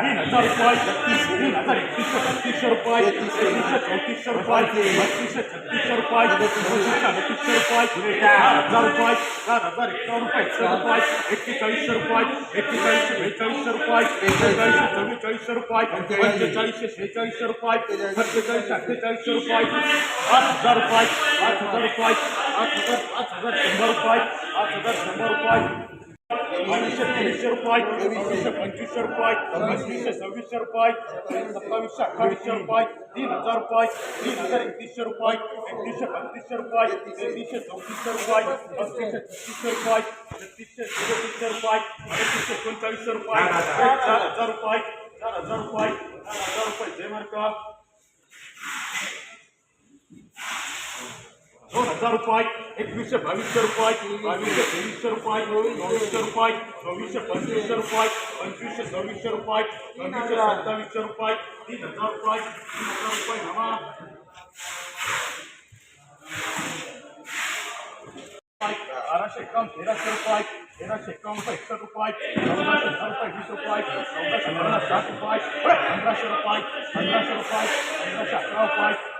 तीन हज़ार रुपये तीन हज़ार रुपये एकतीसशे चौतीसशे रुपये हज़ार रुपये चार हज़ार एकावन्न रुपये रुपये एक्केचाळीसशे रुपये एक्केचाळीसशे बेचाळीसशे रुपये बेचाळीसशे चव्वेचाळीसशे रुपये रुपये बावीसशे तेवीसशे रुपये सव्वीसशे पंचवीसशे रुपये पंचवीसशे सव्वीसशे रुपये सत्तावीसशे अठ्ठावीसशे रुपये तीन हज़ार रुपये तीन हज़ार एकतीसशे रुपये एकतीसशे बत्तीसशे रुपये तेहतीसशे चौतीसशे रुपये पस्तीसशे छत्तीसशे रुपये छत्तीसशे सदतीसशे रुपये अडतीसशे एकोणचाळीसशे रुपये चार हज़ार रुपये चार हज़ार रुपये चार हज़ार रुपये जय मार्का दोन हज़ार रुपये, एकवीसशे बावीसशे रुपये, बावीसशे तेवीसशे रुपये, चोवीसशे रुपये चोवीसशे पंचवीसशे रुपये, पंचवीसशे सव्वीसशे रुपये, सव्वीसशे सत्तावीसशे रुपये, तीन हज़ार रुपये, तीन हज़ार रुपये जमा. बाराशे एकावन्न, तेराशे रुपये, तेराशे एकावन्न, एकसष्ट रुपये, चौदाशे दहा रुपये, वीस रुपये, चौदाशे साठ रुपये, पंधराशे रुपये पंधराशे रुपये, पंधराशे अकरा एकतीस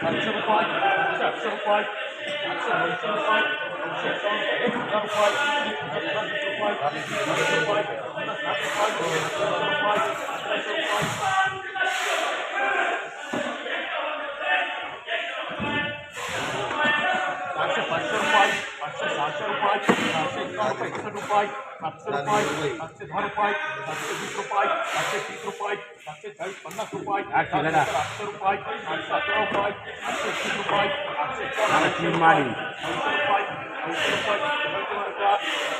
একশো পাঁচ চারশো পাঁচ একশো একশো পাঁচ একশো পাঁচ একশো পাঁচ একশো পাঁচ સાતસો પાંચ સાતસો એકાવન એકસઠ રૂપિયા સાતસો રૂપિયા સાતસો દસ રૂપિયા સાતસો વીસ રૂપિયા સાતસો ત્રીસ રૂપિયા સાતસો ચાલીસ પચાસ રૂપિયા સાતસો રૂપિયા સાતસો અઢાર રૂપિયા સાતસો એકવીસ રૂપિયા સાતસો એકાવન રૂપિયા નવસો રૂપિયા નવસો રૂપિયા